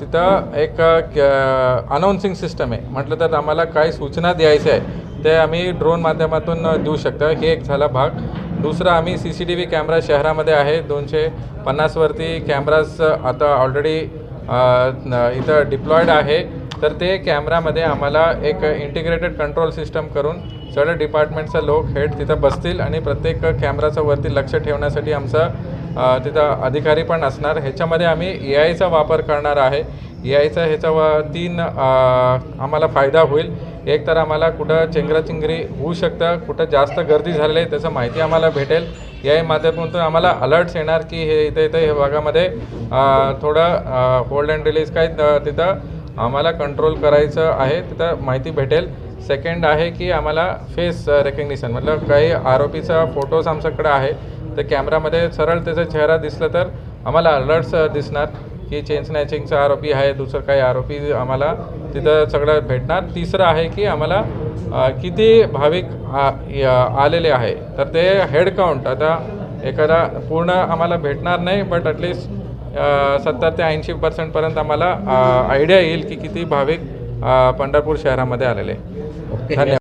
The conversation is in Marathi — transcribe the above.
तिथं एक अनाऊन्सिंग सिस्टम आहे. म्हटलं तर आम्हाला काय सूचना द्यायच्या आहे ते आम्ही ड्रोन माध्यमातून देऊ शकतो. हे एक झाला भाग. दुसरा आम्ही C C T V camera शहरामध्ये आहे. दोनशे पन्नासवरती कॅमेराज आता ऑलरेडी इथं डिप्लॉईड आहे. तर ते कॅमेरामध्ये आम्हाला एक इंटिग्रेटेड कंट्रोल सिस्टम करून सगळ्या डिपार्टमेंटचा लोक हेड तिथं बसतील आणि प्रत्येक कॅमेराचं वरती लक्ष ठेवण्यासाठी आमचं तिथं अधिकारी पण असणार. ह्याच्यामध्ये आम्ही ए आयचा वापर करणार आहे. ए आयचा ह्याचा व तीन आम्हाला फायदा होईल. एक तर आम्हाला कुठं चेंगराचिंगरी होऊ शकतं कुठं जास्त गर्दी झालेली आहे त्याचं माहिती आम्हाला भेटेल. ए आय माध्यमातून आम्हाला अलर्ट्स येणार की हे इथं इथं हे भागामध्ये थोडं होल्ड अँड रिलीज काय तिथं आम्हाला कंट्रोल करायचं आहे तिथं माहिती भेटेल. सेकंड आहे की आम्हाला फेस रेकग्निशन मतलब काही आरोपीचा फोटोज आमच्याकडे आहे. तर कॅमेरामध्ये सरळ त्याचा चेहरा दिसला तर आम्हाला अलर्ट्स दिसणार की चेन स्नॅचिंगचा आरोपी आहे दुसरं काही आरोपी आम्हाला तिथं सगळं भेटणार. तिसरं आहे की आम्हाला किती भाविक आलेले आहे. तर ते हेड काउंट आता एखादा पूर्ण आम्हाला भेटणार नाही बट ॲटलिस्ट सत्तर ते ऐंशी पर्सेंटपर्यंत आम्हाला आयडिया येईल की किती भाविक पंढरपूर शहरामध्ये आलेले. धन्यवाद.